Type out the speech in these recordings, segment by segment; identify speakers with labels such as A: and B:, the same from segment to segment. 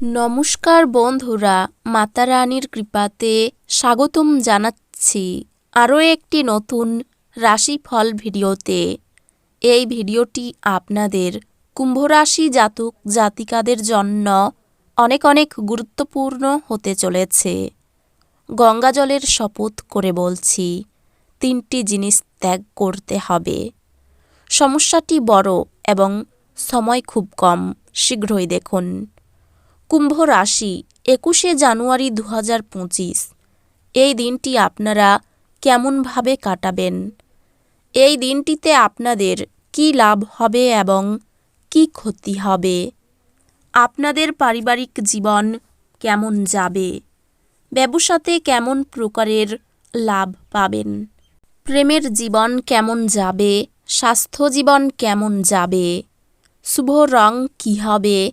A: নমস্কার বন্ধুরা মাতা রানীর কৃপাতে স্বাগতম জানাচ্ছি আরও একটি নতুন রাশিফল ভিডিওতে। এই ভিডিওটি আপনাদের কুম্ভরাশি জাতক জাতিকাদের জন্য অনেক অনেক গুরুত্বপূর্ণ হতে চলেছে। গঙ্গাজলের শপথ করে বলছি, তিনটি জিনিস ত্যাগ করতে হবে। সমস্যাটি বড় এবং সময় খুব কম, শীঘ্রই দেখুন। কুম্ভ রাশি, একুশে জানুয়ারি দু হাজার পঁচিশ। এই দিনটি আপনারা কেমনভাবে কাটাবেন? এই দিনটিতে আপনাদের কী লাভ হবে এবং কী ক্ষতি হবে? আপনাদের পারিবারিক জীবন কেমন যাবে? ব্যবসাতে কেমন প্রকারের লাভ পাবেন? প্রেমের জীবন কেমন যাবে? স্বাস্থ্য জীবন কেমন যাবে? শুভ রং কী হবে?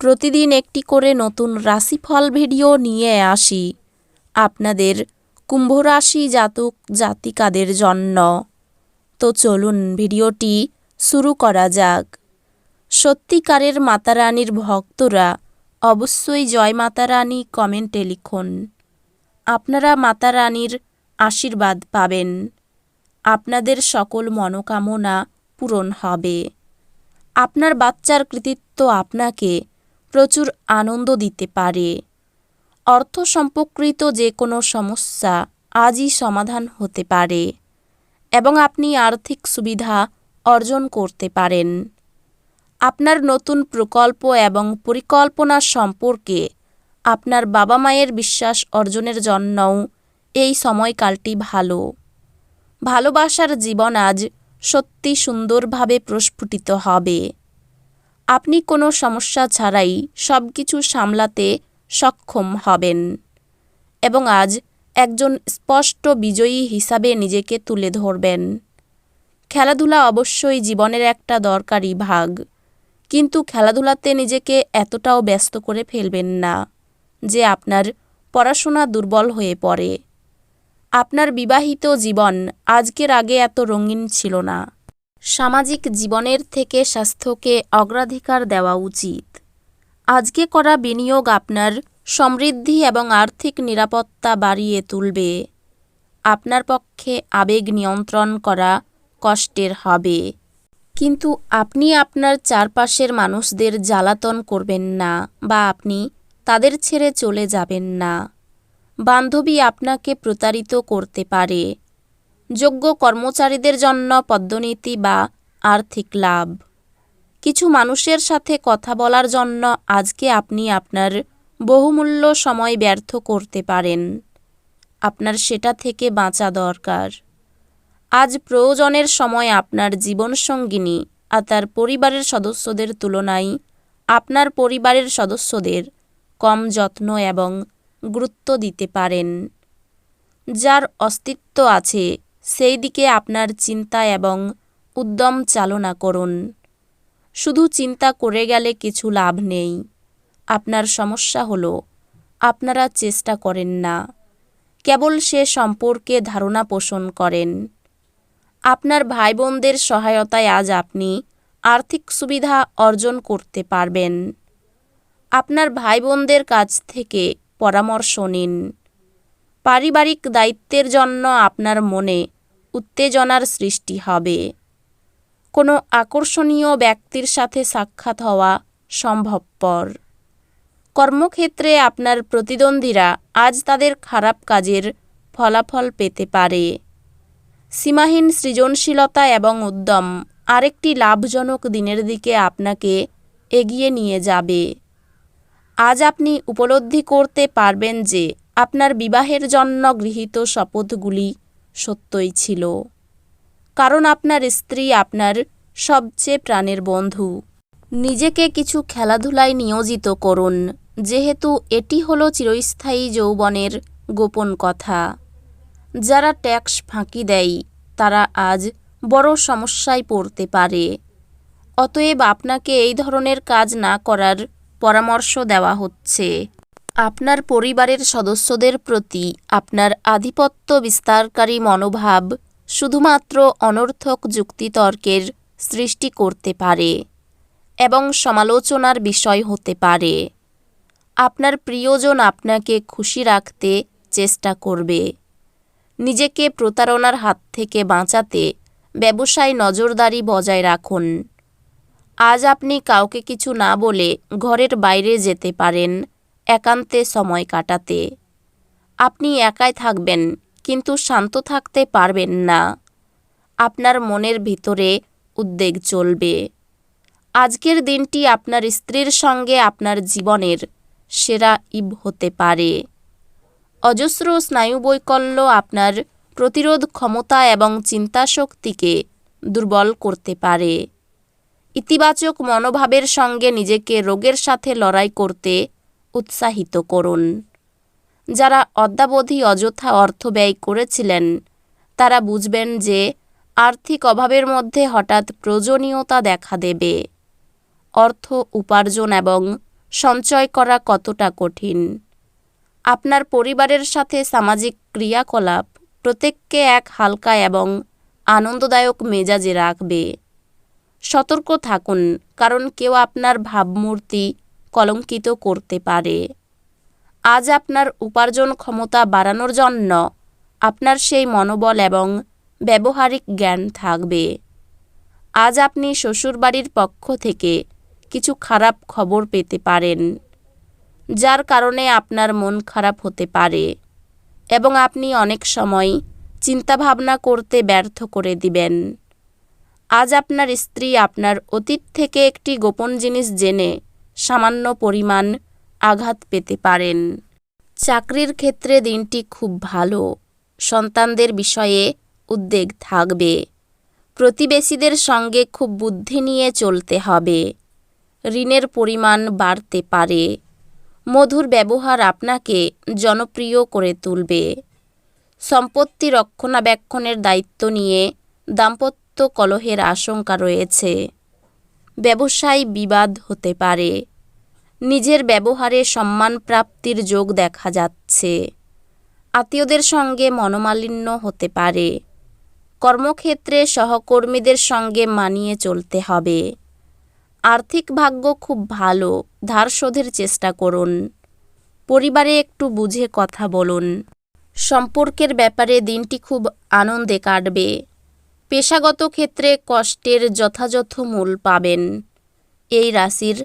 A: প্রতিদিন একটি করে নতুন রাশিফল ভিডিও নিয়ে আসি। আপনাদের কুম্ভ রাশি জাতক জাতিকাদের জন্য। তো চলুন ভিডিওটি শুরু করা যাক। সত্যিকারের মাতারানীর ভক্তরা অবশ্যই জয় মাতারানী কমেন্টে লিখুন। আপনারা মাতারানীর আশীর্বাদ পাবেন। আপনাদের সকল মনোকামনা পূরণ হবে। আপনার বাচ্চার কৃতিত্ব আপনাকে প্রচুর আনন্দ দিতে পারে। অর্থ সম্পর্কিত যে কোনো সমস্যা আজই সমাধান হতে পারে এবং আপনি আর্থিক সুবিধা অর্জন করতে পারেন। আপনার নতুন প্রকল্প এবং পরিকল্পনা সম্পর্কে আপনার বাবা মায়ের বিশ্বাস অর্জনের জন্যও এই সময়কালটি ভালো। ভালোবাসার জীবন আজ সত্যি সুন্দরভাবে প্রস্ফুটিত হবে। আপনি কোনো সমস্যা ছাড়াই সব কিছু সামলাতে সক্ষম হবেন। এবং আজ একজন স্পষ্ট বিজয়ী হিসাবে নিজেকে তুলে ধরবেন। খেলাধুলা অবশ্যই জীবনের একটা দরকারি ভাগ। কিন্তু খেলাধুলাতে নিজেকে এতটাও ব্যস্ত করে ফেলবেন না যে আপনার পড়াশোনা দুর্বল হয়ে পড়ে। আপনার বিবাহিত জীবন আজকের আগে এত রঙিন ছিল না। সামাজিক জীবনের থেকে স্বাস্থ্যকে অগ্রাধিকার দেওয়া উচিত। আজকে করা বিনিয়োগ আপনার সমৃদ্ধি এবং আর্থিক নিরাপত্তা বাড়িয়ে তুলবে। আপনার পক্ষে আবেগ নিয়ন্ত্রণ করা কষ্টের হবে। কিন্তু আপনি আপনার চারপাশের মানুষদের জ্বালাতন করবেন না বা আপনি তাদের ছেড়ে চলে যাবেন না। বান্ধবী আপনাকে প্রতারিত করতে পারে। যোগ্য কর্মচারীদের জন্য পদ্মনীতি বা আর্থিক লাভ। কিছু মানুষের সাথে কথা বলার জন্য আজকে আপনি আপনার বহুমূল্য সময় ব্যর্থ করতে পারেন। আপনার সেটা থেকে বাঁচা দরকার। আজ প্রয়োজনের সময় আপনার জীবনসঙ্গিনী আর তার পরিবারের সদস্যদের তুলনায় আপনার পরিবারের সদস্যদের কম যত্ন এবং গুরুত্ব দিতে পারেন। যার অস্তিত্ব আছে সেই দিকে আপনার চিন্তা এবং উদ্যম চালনা করুন। শুধু চিন্তা করে গেলে কিছু লাভ নেই। আপনার সমস্যা হলো, আপনারা চেষ্টা করেন না। কেবল সে সম্পর্কে ধারণা পোষণ করেন। আপনার ভাই বোনদের সহায়তায় আজ আপনি আর্থিক সুবিধা অর্জন করতে পারবেন। আপনার ভাই বোনদের কাছ থেকে পরামর্শ নিন। পারিবারিক দায়িত্বের জন্য আপনার মনে উত্তেজনার সৃষ্টি হবে। কোনো আকর্ষণীয় ব্যক্তির সাথে সাক্ষাৎ হওয়া সম্ভবপর। কর্মক্ষেত্রে আপনার প্রতিদ্বন্দ্বীরা আজ তাদের খারাপ কাজের ফলাফল পেতে পারে। সীমাহীন সৃজনশীলতা এবং উদ্যম আরেকটি লাভজনক দিনের দিকে আপনাকে এগিয়ে নিয়ে যাবে। আজ আপনি উপলব্ধি করতে পারবেন যে আপনার বিবাহের জন্য গৃহীত শপথগুলি সত্যই ছিল। কারণ আপনার স্ত্রী আপনার সবচেয়ে প্রাণের বন্ধু। নিজেকে কিছু খেলাধুলায় নিয়োজিত করুন, যেহেতু এটি হলো চিরস্থায়ী যৌবনের গোপন কথা। যারা ট্যাক্স ফাঁকি দেয়, তারা আজ বড় সমস্যায় পড়তে পারে। অতএব আপনাকে এই ধরনের কাজ না করার পরামর্শ দেওয়া হচ্ছে। আপনার পরিবারের সদস্যদের প্রতি আপনার আধিপত্য বিস্তারকারী মনোভাব শুধুমাত্র অনর্থক যুক্তিতর্কের সৃষ্টি করতে পারে এবং সমালোচনার বিষয় হতে পারে। আপনার প্রিয়জন আপনাকে খুশি রাখতে চেষ্টা করবে। নিজেকে প্রতারণার হাত থেকে বাঁচাতে ব্যবসায় নজরদারি বজায় রাখুন। আজ আপনি কাউকে কিছু না বলে ঘরের বাইরে যেতে পারেন। একান্তে সময় কাটাতে। আপনি একাই থাকবেন, কিন্তু শান্ত থাকতে পারবেন না। আপনার মনের ভিতরে উদ্বেগ চলবে। আজকের দিনটি আপনার স্ত্রীর সঙ্গে আপনার জীবনের সেরা ইব হতে পারে। অজস্র স্নায়ুবৈকল্য আপনার প্রতিরোধ ক্ষমতা এবং চিন্তাশক্তিকে দুর্বল করতে পারে। ইতিবাচক মনোভাবের সঙ্গে নিজেকে রোগের সাথে লড়াই করতে উৎসাহিত করুন। যারা অদ্যাবধি অযথা অর্থ ব্যয় করেছিলেন, তারা বুঝবেন যে আর্থিক অভাবের মধ্যে হঠাৎ প্রয়োজনীয়তা দেখা দেবে। অর্থ উপার্জন এবং সঞ্চয় করা কতটা কঠিন? আপনার পরিবারের সাথে সামাজিক ক্রিয়াকলাপ প্রত্যেককে এক হালকা এবং আনন্দদায়ক মেজাজে রাখবে। সতর্ক থাকুন, কারণ কেউ আপনার ভাবমূর্তি কলঙ্কিত করতে পারে। আজ আপনার উপার্জন ক্ষমতা বাড়ানোর জন্য আপনার সেই মনোবল এবং ব্যবহারিক জ্ঞান থাকবে। আজ আপনি শ্বশুরবাড়ির পক্ষ থেকে কিছু খারাপ খবর পেতে পারেন, যার কারণে আপনার মন খারাপ হতে পারে এবং আপনি অনেক সময় চিন্তাভাবনা করতে ব্যর্থ করে দিবেন। আজ আপনার স্ত্রী আপনার অতীত থেকে একটি গোপন জিনিস জেনে সামান্য পরিমাণ আঘাত পেতে পারেন। চাকরির ক্ষেত্রে দিনটি খুব ভালো। সন্তানদের বিষয়ে উদ্বেগ থাকবে। প্রতিবেশীদের সঙ্গে খুব বুদ্ধি নিয়ে চলতে হবে। ঋণের পরিমাণ বাড়তে পারে। মধুর ব্যবহার আপনাকে জনপ্রিয় করে তুলবে। সম্পত্তি রক্ষণাবেক্ষণের দায়িত্ব নিয়ে দাম্পত্য কলহের আশঙ্কা রয়েছে। ব্যবসায় বিবাদ হতে পারে। নিজের ব্যবহারে সম্মান প্রাপ্তির যোগ দেখা যাচ্ছে। আত্মীয়দের সঙ্গে মনোমালিন্য হতে পারে। কর্মক্ষেত্রে সহকর্মীদের সঙ্গে মানিয়ে চলতে হবে। আর্থিক ভাগ্য খুব ভালো, ধার শোধের চেষ্টা করুন। পরিবারে একটু বুঝে কথা বলুন। সম্পর্কের ব্যাপারে দিনটি খুব আনন্দে কাটবে। পেশাগত ক্ষেত্রে কষ্টের যথাযথ মূল পাবেন। এই রাশির